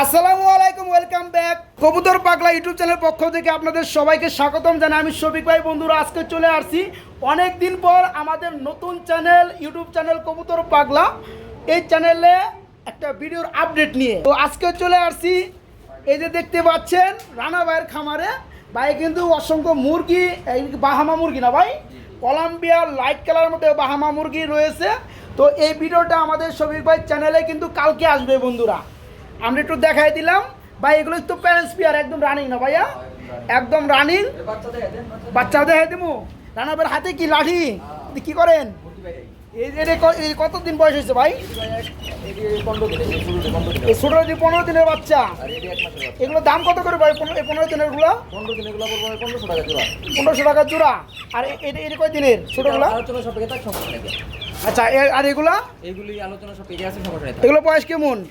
আসসালামু আলাইকুম welcome back কবুতর পাগলা ইউটিউব চ্যানেল পক্ষ থেকে আপনাদের সবাইকে স্বাগতম জানাই। আমি শফিক ভাই, বন্ধুরা, আজকে চলে আসছি। অনেক দিন পর আমাদের নতুন চ্যানেল, ইউটিউব চ্যানেল কবুতর পাগলা। এই চ্যানেলে একটা ভিডিওর আপডেট নিয়ে। তো আজকে চলে আসছি। এই যে দেখতে পাচ্ছেন, রানা ভাইয়ের খামারে। ভাই কিন্তু অসংখ্য মুরগি বাহামা মুরগি না ভাই? কলাম্বিয়ার লাইট কালার মধ্যে বাহামা মুরগি রয়েছে। তো এই ভিডিওটা আমাদের শফিক ভাই চ্যানেলে কিন্তু কালকে আসবে, বন্ধুরা। আমরা একটু দেখাই দিলাম। ভাই এগুলো তো প্যারেন্টস পিয়ার একদম রানিং না ভাইয়া? একদম রানিং বাচ্চা দেখাই দেবো। রানাবের হাতে কি লাঠি? আপনি কি করেন? কতদিন বয়স হয়েছে ভাই? পনেরো দিনের বাচ্চা দাম কত করে পনেরো পনেরো দিনের পনেরোশো টাকা জোড়া। আর এ- এটা আচ্ছা আর এগুলা? এগুলো বয়স কেমন?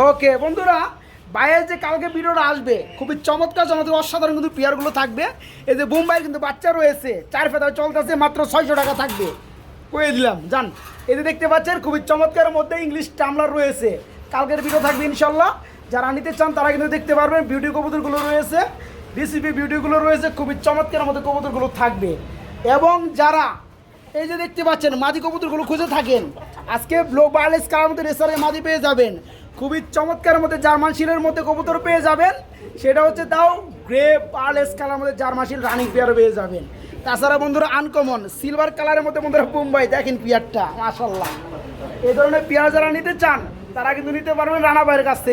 ওকে, বন্ধুরা বাইরের যে কালকে ভিডিওটা আসবে, খুবই চমৎকার চমৎকার, অসাধারণ কিন্তু পেয়ারগুলো থাকবে। এই যে বোম্বাই কিন্তু বাচ্চা রয়েছে, চার ফেতা চলতেছে, মাত্র ছয়শো টাকা থাকবে। কয়ে দিলাম জান এই যে দেখতে পাচ্ছেন, খুবই চমৎকারের মধ্যে ইংলিশ টামলার রয়েছে। কালকের ভিডিও থাকবে ইনশাল্লাহ। যারা নিতে চান, তারা কিন্তু দেখতে পারবেন বিউটি কবুতরগুলো রয়েছে। ডিসিপি বিউটিগুলো রয়েছে, খুবই চমৎকার মধ্যে কবুতরগুলো থাকবে। এবং যারা এই যে দেখতে পাচ্ছেন মাদি কবুতরগুলো খুঁজে থাকেন, আজকে ব্লো বার্লেস কালার মধ্যে রেসারে মাদি পেয়ে যাবেন। খুবই চমৎকারের মধ্যে জার্মান শিলের মধ্যে কবুতর পেয়ে যাবেন। সেটা হচ্ছে তাও গ্রে বার্লেস কালার মধ্যে জার্মান শিল রানিং পেয়ার পেয়ে যাবেন। তাছাড়া বন্ধুরা আনকমন সিলভার কালারের মধ্যে বন্ধুরা মুম্বাই দেখেন পিয়ারটা মাসাল্লাহ এই ধরনের পিয়ার যারা নিতে চান, তারা কিন্তু নিতে পারবেন রানা ভাইয়ের কাছ থেকে।